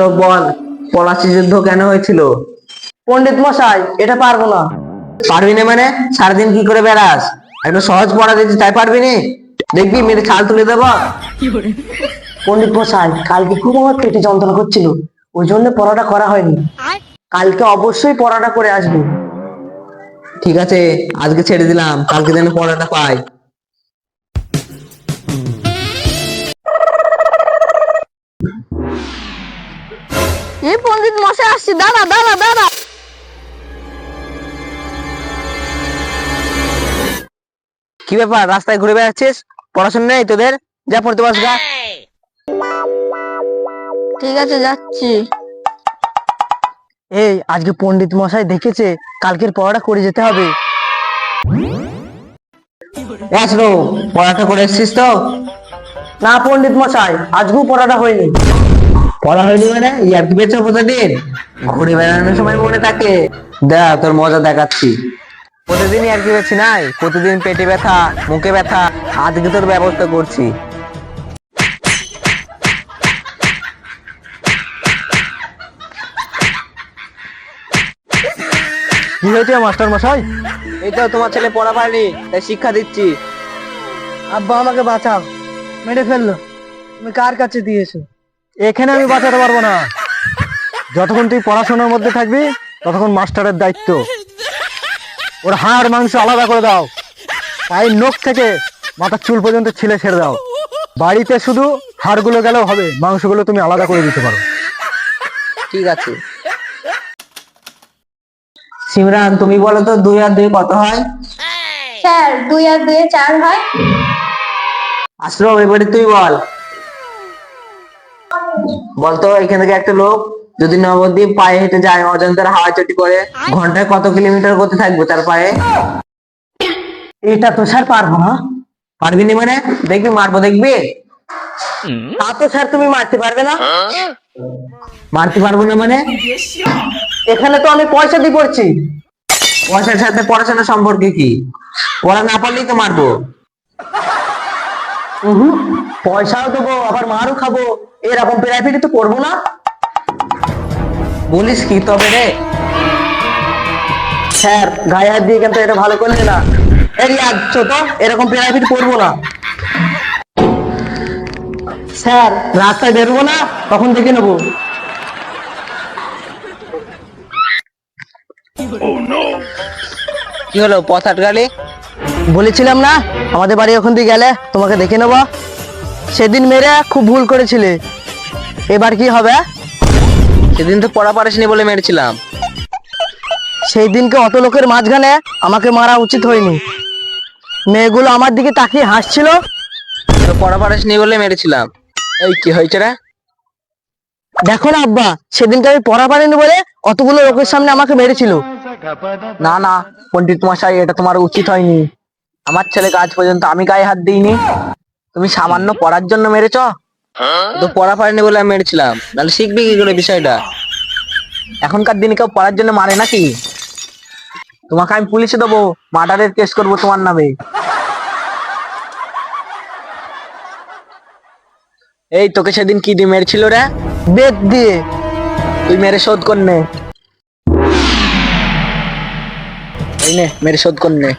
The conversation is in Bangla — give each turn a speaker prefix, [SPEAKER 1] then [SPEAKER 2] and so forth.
[SPEAKER 1] রোগ বল পলাশি যুদ্ধ কেন হয়েছিল?
[SPEAKER 2] পণ্ডিত মশাই এটা পারব না।
[SPEAKER 1] পারবি না মানে? সারাদিন কি করে বেড়াস? একটু সহজ পড়া দিচ্ছি তাই পারবি না? দেখবি মেরে ছাল তুলে দেবো।
[SPEAKER 2] পণ্ডিত মশাই কালকে খুব আমার পেটে যন্ত্রণা করছিল। ওই জন্য পড়াটা করা হয়নি। কালকে অবশ্যই পড়াটা করে আসব।
[SPEAKER 1] ঠিক আছে আজকে ছেড়ে দিলাম। কালকে যেন পড়াটা পাই।
[SPEAKER 3] এই পণ্ডিত মশাই আসছি দাঁড়া দাঁড়া দাঁড়া।
[SPEAKER 1] কি ব্যাপার রাস্তায় ঘুরে বেড়াচ্ছিস? পড়াশোনা নেই তোদের? যা পড়তে পারস গা।
[SPEAKER 3] ঠিক আছে যাচ্ছি।
[SPEAKER 2] এই আজকে পণ্ডিত মশাই দেখেছে কালকের পড়াটা করে যেতে হবে।
[SPEAKER 1] পড়াটা করে এসছিস তো?
[SPEAKER 2] না পণ্ডিত মশাই আজকেও পড়াটা হয়নি।
[SPEAKER 1] পড়া হয়নি মানে? ইয়ার কি বেচো প্রতিদিন? ঘুরে বেড়ানোর সময় মনে থাকে। দেখ তোর মজা দেখাচ্ছি। প্রতিদিন আর কি বেছি নাই। প্রতিদিন পেটে ব্যথা মুখে ব্যথা আজকে তোর ব্যবস্থা করছি।
[SPEAKER 2] কি হয়েছে মাস্টার মশাই?
[SPEAKER 1] তোমার ছেলে পড়া পায়নি তাই শিক্ষা দিচ্ছি।
[SPEAKER 2] আব্বা আমাকে বাঁচাও। মেরে ফেলল। তুমি কার কাছে দিয়েছ? এখানে আমি বাঁচাতে পারব না। যতক্ষণ তুই পড়াশোনার মধ্যে থাকবি ততক্ষণ মাস্টারের দায়িত্ব। ওর হাড় মাংস আলাদা করে দাও। পায়ের নখ থেকে মাথার চুল পর্যন্ত ছিলে ছেড়ে দাও। বাড়িতে শুধু হাড়গুলো গেলেও হবে মাংসগুলো তুমি আলাদা করে দিতে পারো।
[SPEAKER 1] ঠিক আছে। সিমরান তুমি বলো তো দুই আর দুই কত হয়?
[SPEAKER 3] স্যার দুই আর দুয়ে চার হয়।
[SPEAKER 1] আসলো এবারে তুই বল। বলতো এখান থেকে একটা লোক যদি নবদ্বীপ পায়ে হেঁটে যায় অজন্তার হাওয়া চটি করে ঘন্টায় কত কিলোমিটার করতে থাকবে তার পায়ে?
[SPEAKER 2] এটা তো স্যার পারব না।
[SPEAKER 1] পারবি না মানে? দেখবি মারবো দেখবি?
[SPEAKER 2] তা তো স্যার তুমি মারতে পারবে না।
[SPEAKER 1] মারতে পারব না মানে?
[SPEAKER 2] এখানে তো আমি পয়সা দিয়ে পড়ছি।
[SPEAKER 1] পয়সার সাথে পড়াশোনার সম্পর্কে কি? পড়া না পারলেই তো মারবো।
[SPEAKER 2] পয়সাও দেবো, আবার মারও খাব। এরকম প্রাইভেটে তো করব না।
[SPEAKER 1] বলিস কি তবে রে?
[SPEAKER 2] স্যার, গায়ে হাত দিয়ে কিন্তু এটা ভালো করলে না। এই আসছো তো এরকম প্রাইভেট করব না। স্যার, রাস্তায় বেরোবো না তখন দেখে নেব?
[SPEAKER 1] কি হলো, পথ আটকালি?
[SPEAKER 2] বলেছিলাম না? আমাদের বাড়ি ওখান দিয়ে গেলে তোমাকে দেখে নেব। সেদিন মেরে খুব ভুল করেছিলে। এবার কি হবে?
[SPEAKER 1] সেদিন তো পড়া পারিসনি বলে মেরেছিলাম।
[SPEAKER 2] সেই দিনকে অত লোকের মাঝখানে আমাকে মারা উচিত হয়নি। মেয়েগুলো আমার দিকে তাকিয়ে হাসছিল।
[SPEAKER 1] তো পড়া পারিসনি বলে মেরেছিলাম। এই কি হয়েছে রে?
[SPEAKER 2] দেখো না আব্বা সেদিনকে আমি পড়া পারিনি বলে অতগুলো লোকের সামনে আমাকে মেরেছিল।
[SPEAKER 1] না না পণ্ডিত মশাই এটা তোমার উচিত হয়নি। আমার ছেলেকে আজ পর্যন্ত আমি গায়ে হাত দিইনি। তুমি সামান্য পড়ার জন্য মেরেছ? তো পড়া পারেনি বলে আমি মেরেছিলাম। তাহলে শিখবি কি করে বিষয়টা? এখনকার দিনে কেউ পড়ার জন্য মারে নাকি? তোমাকে আমি পুলিশে দেবো, মার্ডারের কেস করব তোমার নামে। এই তোকে সেদিন কি দিয়ে মেরেছিল রে?
[SPEAKER 2] বেদ দিয়ে।
[SPEAKER 1] তুই মেরে শোধ করনে এই নে, মেরে শোধ কর নে।